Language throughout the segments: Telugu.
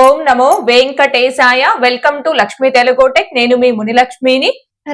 ఓం నమో వెంకటేశాయ. Welcome to Lakshmi Telugu tech నేను మీ మునిలక్ష్మిని.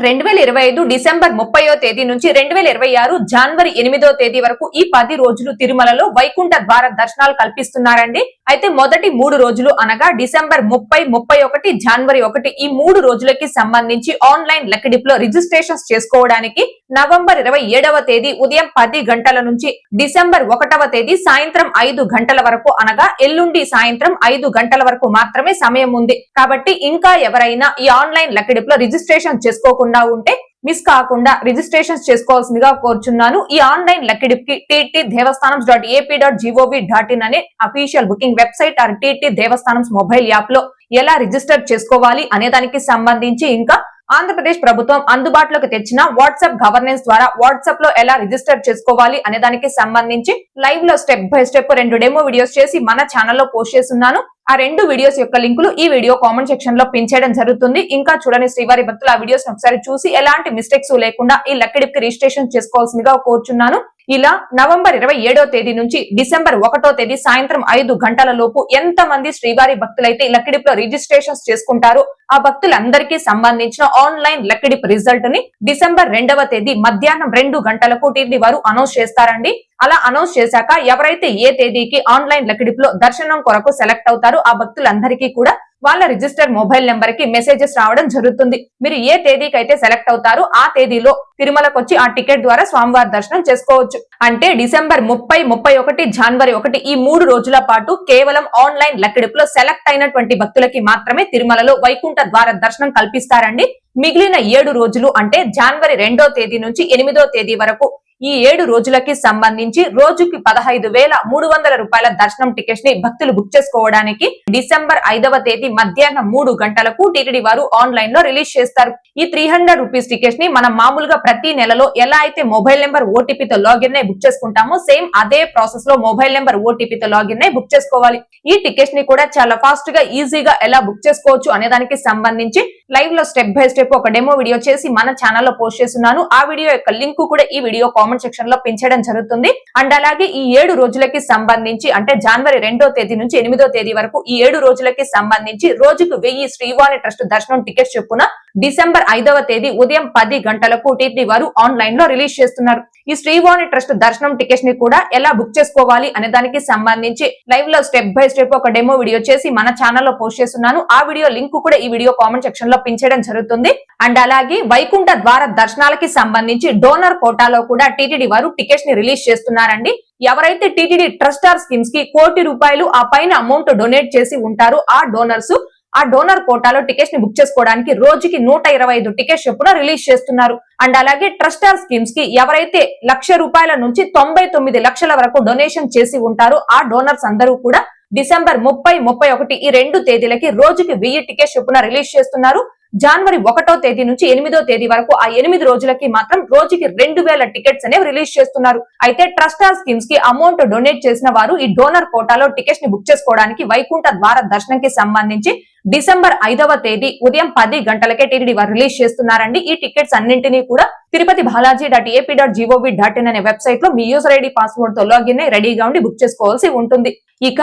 రెండు వేల ఇరవై ఐదు డిసెంబర్ ముప్పయో తేదీ నుంచి రెండు వేల ఇరవై ఆరు జనవరి ఎనిమిదో తేదీ వరకు ఈ పది రోజులు తిరుమలలో వైకుంఠ ద్వార దర్శనాలు కల్పిస్తున్నారండి. అయితే మొదటి మూడు రోజులు అనగా డిసెంబర్ ముప్పై ముప్పై ఒకటి జనవరి ఒకటి ఈ మూడు రోజులకి సంబంధించి ఆన్లైన్ లెక్కడిప్లో రిజిస్ట్రేషన్స్ చేసుకోవడానికి నవంబర్ ఇరవై ఏడవ తేదీ ఉదయం పది గంటల నుంచి డిసెంబర్ ఒకటవ తేదీ సాయంత్రం ఐదు గంటల వరకు అనగా ఎల్లుండి సాయంత్రం ఐదు గంటల వరకు మాత్రమే సమయం ఉంది. కాబట్టి ఇంకా ఎవరైనా ఈ ఆన్లైన్ లెక్కడిప్లో రిజిస్ట్రేషన్ చేసుకోకుండా ఉంటే మిస్ కాకుండా రిజిస్ట్రేషన్ చేసుకోవాల్సిందిగా కోరుచున్నాను. ఈ online లెక్కడిప్కి TT Devasthanam dot AP dot GOV dot in అనే official booking website or TT Devasthanam mobile యాప్లో ఎలా రిజిస్టర్ చేసుకోవాలి అనే దానికి సంబంధించి ఇంకా ఆంధ్రప్రదేశ్ ప్రభుత్వం అందుబాటులోకి తెచ్చిన వాట్సాప్ గవర్నెన్స్ ద్వారా వాట్సాప్లో ఎలా రిజిస్టర్ చేసుకోవాలి అనే దానికి సంబంధించి లైవ్లో స్టెప్ బై స్టెప్ రెండు డెమో వీడియోస్ చేసి మన ఛానల్లో పోస్ట్ చేస్తున్నాను. ఆ రెండు వీడియోస్ యొక్క లింకులు ఈ వీడియో కామెంట్ సెక్షన్లో పిన్ చేయడం జరుగుతుంది. ఇంకా చూడని శ్రీవారి భక్తులు ఆ వీడియోస్ ఒకసారి చూసి ఎలాంటి మిస్టేక్స్ లేకుండా ఈ లక్కడికి రిజిస్ట్రేషన్ చేసుకోవాల్సిందిగా కోరుచున్నాను. ఇలా నవంబర్ ఇరవై ఏడో తేదీ నుంచి డిసెంబర్ ఒకటో తేదీ సాయంత్రం ఐదు గంటల లోపు ఎంత మంది శ్రీవారి భక్తులైతే ఈ లక్కిడిప్లో రిజిస్ట్రేషన్స్ చేసుకుంటారో? ఆ భక్తులందరికీ సంబంధించిన ఆన్లైన్ లక్కిడిప్ రిజల్ట్ని డిసెంబర్ రెండవ తేదీ మధ్యాహ్నం రెండు గంటలకు టీడీ వారు అనౌన్స్ చేస్తారండి. అలా అనౌన్స్ చేశాక ఎవరైతే ఏ తేదీకి ఆన్లైన్ లక్కిడిప్లో దర్శనం కొరకు సెలెక్ట్ అవుతారో ఆ భక్తులందరికీ కూడా వాళ్ళ రిజిస్టర్ మొబైల్ నెంబర్కి మెసేజెస్ రావడం జరుగుతుంది. మీరు ఏ తేదీకి అయితే సెలెక్ట్ అవుతారో ఆ తేదీలో తిరుమలకు వచ్చి ఆ టికెట్ ద్వారా స్వామివారి దర్శనం చేసుకోవచ్చు. అంటే డిసెంబర్ ముప్పై ముప్పై ఒకటి జనవరి ఒకటి ఈ మూడు రోజుల పాటు కేవలం ఆన్లైన్ లక్కిడిపులో సెలెక్ట్ అయినటువంటి భక్తులకి మాత్రమే తిరుమలలో వైకుంఠ ద్వార దర్శనం కల్పిస్తారండి. మిగిలిన ఏడు రోజులు అంటే జనవరి రెండో తేదీ నుంచి ఎనిమిదో తేదీ వరకు ఈ ఏడు రోజులకి సంబంధించి రోజుకి పదహైదు వేల మూడు వందల రూపాయల దర్శనం టికెట్స్ని భక్తులు బుక్ చేసుకోవడానికి డిసెంబర్ ఐదవ తేదీ మధ్యాహ్నం మూడు గంటలకు టీటీడీ వారు ఆన్లైన్లో రిలీజ్ చేస్తారు. ఈ త్రీ హండ్రెడ్ రూపీస్ టికెట్స్ని మనం మామూలుగా ప్రతి నెలలో ఎలా అయితే మొబైల్ నెంబర్ ఓటీపీతో లాగిన్ అయి బుక్ చేసుకుంటామో సేమ్ అదే ప్రాసెస్లో మొబైల్ నెంబర్ ఓటీపీతో లాగిన్ అయి బుక్ చేసుకోవాలి. ఈ టికెట్స్ని కూడా చాలా ఫాస్ట్గా ఈజీగా ఎలా బుక్ చేసుకోవచ్చు అనే దానికి సంబంధించి లైవ్లో స్టెప్ బై స్టెప్ ఒక డెమో వీడియో చేసి మన ఛానల్లో పోస్ట్ చేస్తున్నాను. ఆ వీడియో యొక్క లింక్ కూడా ఈ వీడియో కామెంట్ సెక్షన్లో పెంచడం జరుగుతుంది. అండ్ అలాగే ఈ ఏడు రోజులకి సంబంధించి అంటే జనవరి రెండో తేదీ నుంచి ఎనిమిదో తేదీ వరకు ఈ ఏడు రోజులకి సంబంధించి రోజుకు వెయ్యి శ్రీవాణి ట్రస్ట్ దర్శనం టికెట్స్ చొప్పున డిసెంబర్ ఐదవ తేదీ ఉదయం పది గంటలకు టీటీ వారు ఆన్లైన్లో రిలీజ్ చేస్తున్నారు. ఈ శ్రీవాణి ట్రస్ట్ దర్శనం టికెట్స్ని కూడా ఎలా బుక్ చేసుకోవాలి అనే దానికి సంబంధించి లైవ్లో స్టెప్ బై స్టెప్ ఒక డెమో వీడియో చేసి మన ఛానల్లో పోస్ట్ చేస్తున్నాను. ఆ వీడియో లింక్ కూడా ఈ వీడియో కామెంట్ సెక్షన్లో పెంచడం జరుగుతుంది. అండ్ అలాగే వైకుంఠ ద్వార దర్శనాలకి సంబంధించి డోనర్ కోటాలో కూడా టీటీడీ వారు టికెట్స్ని రిలీజ్ చేస్తున్నారండి. ఎవరైతే టీటీడీ ట్రస్టార్ స్కీమ్స్కి కోటి రూపాయలు ఆ పైన అమౌంట్ డొనేట్ చేసి ఉంటారో ఆ డోనర్స్ ఆ డోనర్ కోటాలో టికెట్స్ని బుక్ చేసుకోవడానికి రోజుకి నూట ఇరవై ఐదు టికెట్స్ చొప్పున రిలీజ్ చేస్తున్నారు. అండ్ అలాగే ట్రస్టార్ స్కీమ్స్కి ఎవరైతే లక్ష రూపాయల నుంచి తొంభై తొమ్మిది లక్షల వరకు డొనేషన్ చేసి ఉంటారో ఆ డోనర్స్ అందరూ కూడా డిసెంబర్ ముప్పై ముప్పై ఒకటి ఈ రెండు తేదీలకి రోజుకి వెయ్యి టికెట్స్ చొప్పున రిలీజ్ చేస్తున్నారు. జనవరి ఒకటో తేదీ నుంచి ఎనిమిదో తేదీ వరకు ఆ ఎనిమిది రోజులకి మాత్రం రోజుకి రెండు వేల టికెట్స్ అనేవి రిలీజ్ చేస్తున్నారు. అయితే ట్రస్టార్ స్కీమ్స్కి అమౌంట్ డొనేట్ చేసిన వారు ఈ డోనర్ కోటాలో టికెట్స్ని బుక్ చేసుకోవడానికి వైకుంఠ ద్వార దర్శనంకి సంబంధించి డిసెంబర్ ఐదవ తేదీ ఉదయం పది గంటలకే టీడీ వారు రిలీజ్ చేస్తున్నారండి. ఈ టికెట్స్ అన్నింటినీ కూడా Tirupati Balaji dot AP dot GOV dot in అనే వెబ్సైట్లో మీ యూజర్ ఐడి పాస్వర్డ్తో లాగిన్ రెడీగా ఉండి బుక్ చేసుకోవాల్సి ఉంటుంది. ఇక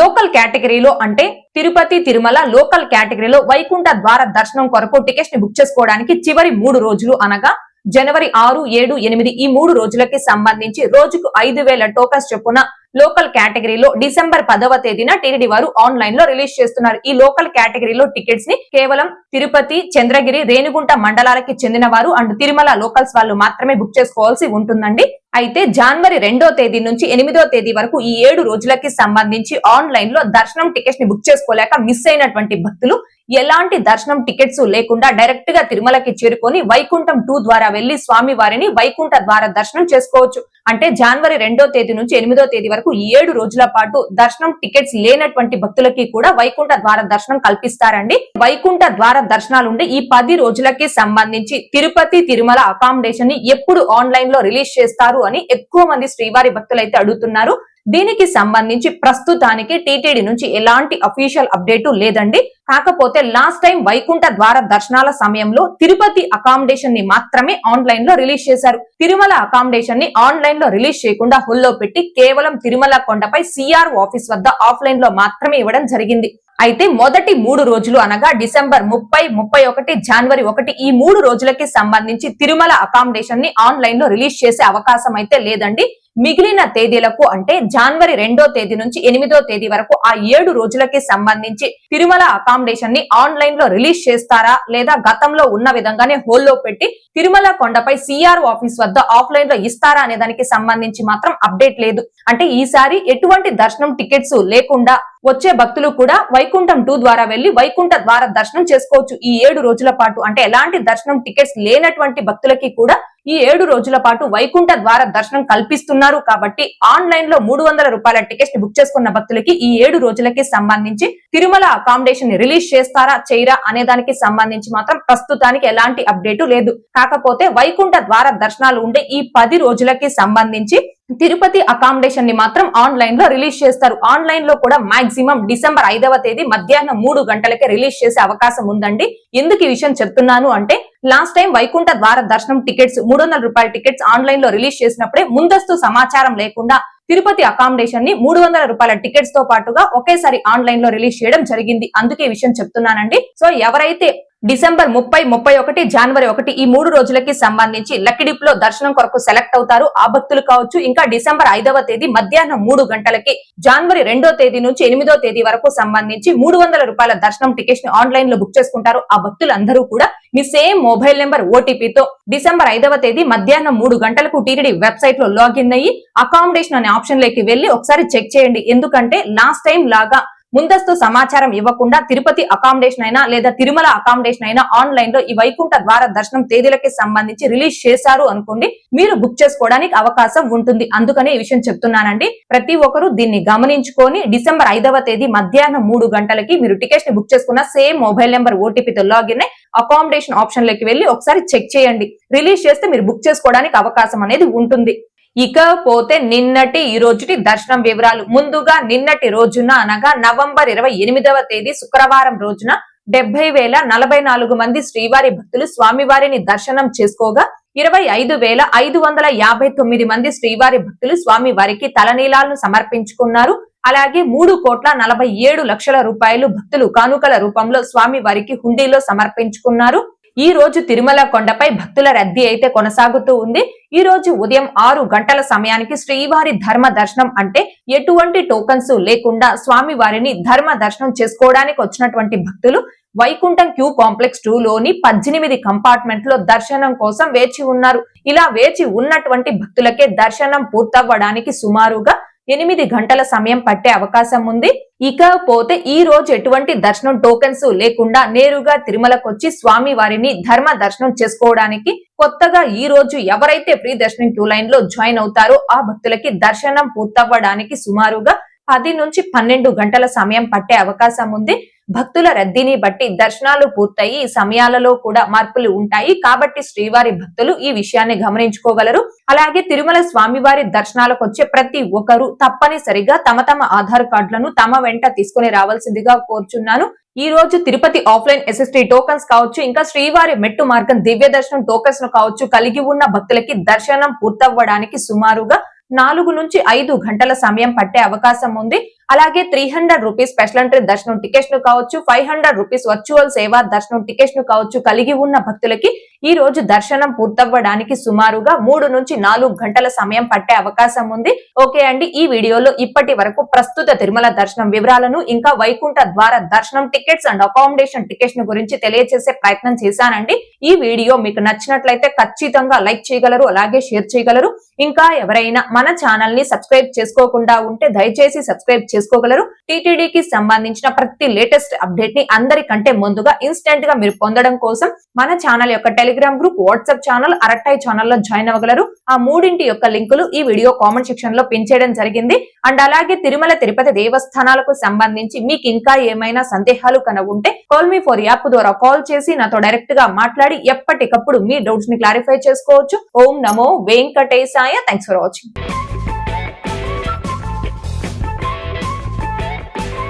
లోకల్ కేటగిరీలో అంటే తిరుపతి తిరుమల లోకల్ కేటగిరీలో వైకుంఠ ద్వార దర్శనం కొరకు టికెట్స్ని బుక్ చేసుకోవడానికి చివరి మూడు రోజులు అనగా జనవరి ఆరు ఏడు ఎనిమిది ఈ మూడు రోజులకి సంబంధించి రోజుకు ఐదు వేల టోకన్స్ చొప్పున లోకల్ కేటగిరీలో డిసెంబర్ పదవ తేదీన టీడీ వారు ఆన్లైన్లో రిలీజ్ చేస్తున్నారు. ఈ లోకల్ కేటగిరీలో టికెట్స్ని కేవలం తిరుపతి చంద్రగిరి రేణిగుంట మండలాలకి చెందిన వారు అండ్ తిరుమల లోకల్స్ వాళ్ళు మాత్రమే బుక్ చేసుకోవాల్సి ఉంటుందండి. అయితే జనవరి రెండో తేదీ నుంచి ఎనిమిదో తేదీ వరకు ఈ ఏడు రోజులకి సంబంధించి ఆన్లైన్లో దర్శనం టికెట్స్ని బుక్ చేసుకోలేక మిస్ అయినటువంటి భక్తులు ఎలాంటి దర్శనం టికెట్స్ లేకుండా డైరెక్ట్గా తిరుమలకి చేరుకొని వైకుంఠం టూ ద్వారా వెళ్ళి స్వామి వారిని వైకుంఠ ద్వారా దర్శనం చేసుకోవచ్చు. అంటే జనవరి రెండో తేదీ నుంచి ఎనిమిదో తేదీ వరకు ఏడు రోజుల పాటు దర్శనం టికెట్స్ లేనటువంటి భక్తులకి కూడా వైకుంఠ ద్వార దర్శనం కల్పిస్తారండి. వైకుంఠ ద్వార దర్శనాలు ఉండే ఈ పది రోజులకి సంబంధించి తిరుపతి తిరుమల అకామిడేషన్ని ఎప్పుడు ఆన్లైన్లో రిలీజ్ చేస్తారు అని ఎక్కువ మంది శ్రీవారి భక్తులు అయితే అడుగుతున్నారు. దీనికి సంబంధించి ప్రస్తుతానికి టీటీడీ నుంచి ఎలాంటి అఫీషియల్ అప్డేట్ లేదండి. కాకపోతే లాస్ట్ టైం వైకుంఠ ద్వార దర్శనాల సమయంలో తిరుపతి అకామిడేషన్ని మాత్రమే ఆన్లైన్లో రిలీజ్ చేశారు. తిరుమల అకామిడేషన్ని ఆన్లైన్లో రిలీజ్ చేయకుండా హుల్లో పెట్టి కేవలం తిరుమల కొండపై సిఆర్ ఆఫీస్ వద్ద ఆఫ్లైన్లో మాత్రమే ఇవ్వడం జరిగింది. అయితే మొదటి మూడు రోజులు అనగా డిసెంబర్ ముప్పై ముప్పై ఒకటి జనవరి ఒకటి ఈ మూడు రోజులకి సంబంధించి తిరుమల అకామిడేషన్ని ఆన్లైన్లో రిలీజ్ చేసే అవకాశం అయితే లేదండి. మిగిలిన తేదీలకు అంటే జనవరి రెండో తేదీ నుంచి ఎనిమిదో తేదీ వరకు ఆ ఏడు రోజులకి సంబంధించి తిరుమల అకామిడేషన్ని ఆన్లైన్లో రిలీజ్ చేస్తారా లేదా గతంలో ఉన్న విధంగానే హోల్లో పెట్టి తిరుమల కొండపై సిఆర్ ఆఫీస్ వద్ద ఆఫ్లైన్లో ఇస్తారా అనే దానికి సంబంధించి మాత్రం అప్డేట్ లేదు. అంటే ఈసారి ఎటువంటి దర్శనం టికెట్స్ లేకుండా వచ్చే భక్తులు కూడా వైకుంఠం టూ ద్వారా వెళ్ళి వైకుంఠ ద్వారా దర్శనం చేసుకోవచ్చు ఈ ఏడు రోజుల పాటు. అంటే ఎలాంటి దర్శనం టికెట్స్ లేనటువంటి భక్తులకి కూడా ఈ ఏడు రోజుల పాటు వైకుంఠ ద్వార దర్శనం కల్పిస్తున్నారు కాబట్టి ఆన్లైన్లో మూడు వందల రూపాయల టికెట్ బుక్ చేసుకున్న భక్తులకి ఈ ఏడు రోజులకి సంబంధించి తిరుమల అకామిడేషన్ని రిలీజ్ చేస్తారా చేయరా అనే దానికి సంబంధించి మాత్రం ప్రస్తుతానికి ఎలాంటి అప్డేట్ లేదు. కాకపోతే వైకుంఠ ద్వార దర్శనాలు ఉండే ఈ పది రోజులకి సంబంధించి తిరుపతి అకామిడేషన్ని మాత్రం ఆన్లైన్లో రిలీజ్ చేస్తారు. ఆన్లైన్లో కూడా మాక్సిమం డిసెంబర్ ఐదవ తేదీ మధ్యాహ్నం మూడు గంటలకే రిలీజ్ చేసే అవకాశం ఉందండి. ఎందుకు ఈ విషయం చెప్తున్నాను అంటే లాస్ట్ టైం వైకుంఠ ద్వార దర్శనం టికెట్స్ మూడు వందల రూపాయల టికెట్స్ ఆన్లైన్లో రిలీజ్ చేసినప్పుడే ముందస్తు సమాచారం లేకుండా తిరుపతి అకామిడేషన్ని మూడు వందల రూపాయల టికెట్స్తో పాటుగా ఒకేసారి ఆన్లైన్లో రిలీజ్ చేయడం జరిగింది. అందుకే విషయం చెప్తున్నానండి. సో ఎవరైతే డిసెంబర్ ముప్పై ముప్పై ఒకటి జనవరి ఒకటి ఈ మూడు రోజులకి సంబంధించి లక్కిడిప్లో దర్శనం కొరకు సెలెక్ట్ అవుతారు. ఆ భక్తులు కావచ్చు ఇంకా డిసెంబర్ ఐదవ తేదీ మధ్యాహ్నం మూడు గంటలకి జనవరి రెండో తేదీ నుంచి ఎనిమిదో తేదీ వరకు సంబంధించి మూడు వందల రూపాయల దర్శనం టికెట్స్ని ఆన్లైన్లో బుక్ చేసుకుంటారు. ఆ భక్తులందరూ కూడా మీ సేమ్ మొబైల్ నెంబర్ ఓటీపీతో డిసెంబర్ ఐదవ తేదీ మధ్యాహ్నం మూడు గంటలకు టీటీడీ వెబ్సైట్లో లాగిన్ అయ్యి అకామిడేషన్ అనే ఆప్షన్లోకి వెళ్ళి ఒకసారి చెక్ చేయండి. ఎందుకంటే లాస్ట్ టైం లాగా ముందస్తు సమాచారం ఇవ్వకుండా తిరుపతి అకామిడేషన్ అయినా లేదా తిరుమల అకామిడేషన్ అయినా ఆన్లైన్లో ఈ వైకుంఠ ద్వార దర్శనం తేదీలకి సంబంధించి రిలీజ్ చేశారు అనుకోండి మీరు బుక్ చేసుకోవడానికి అవకాశం ఉంటుంది. అందుకనే ఈ విషయం చెప్తున్నానండి. ప్రతి ఒక్కరు దీన్ని గమనించుకొని డిసెంబర్ ఐదవ తేదీ మధ్యాహ్నం మూడు గంటలకి మీరు టికెట్స్ని బుక్ చేసుకున్న సేమ్ మొబైల్ నెంబర్ ఓటీపీతో లాగిన్ అయి అకామిడేషన్ ఆప్షన్లోకి వెళ్ళి ఒకసారి చెక్ చేయండి. రిలీజ్ చేస్తే మీరు బుక్ చేసుకోవడానికి అవకాశం అనేది ఉంటుంది. ఇకపోతే నిన్నటి ఈ రోజుటి దర్శనం వివరాలు. ముందుగా నిన్నటి రోజున అనగా నవంబర్ ఇరవై ఎనిమిదవ తేదీ శుక్రవారం రోజున డెబ్బై వేల నలభై నాలుగు మంది శ్రీవారి భక్తులు స్వామివారిని దర్శనం చేసుకోగా ఇరవై ఐదు వేల ఐదు వందల యాభై తొమ్మిది మంది శ్రీవారి భక్తులు స్వామి వారికి తలనీలాలను సమర్పించుకున్నారు. అలాగే మూడు కోట్ల నలభై ఏడు లక్షల రూపాయలు భక్తులు కానుకల రూపంలో స్వామి వారికి హుండీలో సమర్పించుకున్నారు. ఈ రోజు తిరుమల కొండపై భక్తుల రద్దీ అయితే కొనసాగుతూ ఉంది. ఈ రోజు ఉదయం ఆరు గంటల సమయానికి శ్రీవారి ధర్మ దర్శనం అంటే ఎటువంటి టోకన్స్ లేకుండా స్వామి వారిని ధర్మ దర్శనం చేసుకోవడానికి వచ్చినటువంటి భక్తులు వైకుంఠం క్యూ కాంప్లెక్స్ టూ లోని పద్దెనిమిది కంపార్ట్మెంట్లో దర్శనం కోసం వేచి ఉన్నారు. ఇలా వేచి ఉన్నటువంటి భక్తులకే దర్శనం పూర్తవ్వడానికి సుమారుగా ఎనిమిది గంటల సమయం పట్టే అవకాశం ఉంది. ఇకపోతే ఈ రోజు ఎటువంటి దర్శనం టోకెన్స్ లేకుండా నేరుగా తిరుమలకు వచ్చి స్వామి వారిని ధర్మ దర్శనం చేసుకోవడానికి కొత్తగా ఈ రోజు ఎవరైతే ఫ్రీ దర్శనం క్యూ లైన్లో జాయిన్ అవుతారో ఆ భక్తులకి దర్శనం పూర్తవ్వడానికి సుమారుగా పది నుంచి పన్నెండు గంటల సమయం పట్టే అవకాశం ఉంది. భక్తుల రద్దీని బట్టి దర్శనాలు పూర్తయి సమయాలలో కూడా మార్పులు ఉంటాయి. కాబట్టి శ్రీవారి భక్తులు ఈ విషయాన్ని గమనించుకోగలరు. అలాగే తిరుమల స్వామివారి దర్శనాలకు వచ్చే ప్రతి ఒక్కరూ తప్పనిసరిగా తమ తమ ఆధార్ కార్డులను తమ వెంట తీసుకుని రావాల్సిందిగా కోరుచున్నాను. ఈ రోజు తిరుపతి ఆఫ్లైన్ ఎస్ఎస్టీ టోకన్స్ కావచ్చు ఇంకా శ్రీవారి మెట్టు మార్గం దివ్య దర్శనం టోకన్స్ కావచ్చు కలిగి ఉన్న భక్తులకి దర్శనం పూర్తవ్వడానికి సుమారుగా నాలుగు నుంచి ఐదు గంటల సమయం పట్టే అవకాశం ఉంది. అలాగే three hundred rupees special entry దర్శనం టికెట్స్ను కావచ్చు ఫైవ్ హండ్రెడ్ రూపీస్ వర్చువల్ సేవా దర్శనం టికెట్స్ను కావచ్చు కలిగి ఉన్న భక్తులకి ఈ రోజు దర్శనం పూర్తవ్వడానికి సుమారుగా మూడు నుంచి నాలుగు గంటల సమయం పట్టే అవకాశం ఉంది. ఓకే అండి ఈ వీడియోలో ఇప్పటి వరకు ప్రస్తుత తిరుమల దర్శనం వివరాలను ఇంకా వైకుంఠ ద్వార దర్శనం టికెట్స్ అండ్ అకామిడేషన్ టికెట్స్ను గురించి తెలియజేసే ప్రయత్నం చేశానండి. ఈ వీడియో మీకు నచ్చినట్లయితే ఖచ్చితంగా లైక్ చేయగలరు అలాగే షేర్ చేయగలరు. ఇంకా ఎవరైనా మన ఛానల్ని సబ్స్క్రైబ్ చేసుకోకుండా ఉంటే దయచేసి సబ్స్క్రైబ్ చేసుకోగలరు. టీటీడీకి సంబంధించిన ప్రతి లేటెస్ట్ అప్డేట్ని అందరికంటే ముందుగా ఇన్స్టెంట్గా మీరు పొందడం కోసం మన ఛానల్ యొక్క Telegram group WhatsApp channel Arattai ఛానల్లో జాయిన్ అవ్వగలరు. ఆ మూడింటి యొక్క లింకులు ఈ వీడియో కామెంట్ సెక్షన్లో పిన్ చేయడం జరిగింది. అండ్ అలాగే తిరుమల తిరుపతి దేవస్థానాలకు సంబంధించి మీకు ఇంకా ఏమైనా సందేహాలు కన ఉంటే కాల్ మీ ఫోర్ యాప్ ద్వారా కాల్ చేసి నాతో డైరెక్ట్గా మాట్లాడి ఎప్పటికప్పుడు మీ డౌట్స్ని క్లారిఫై చేసుకోవచ్చు. ఓం నమో వెంకటేశాయ. Thanks for watching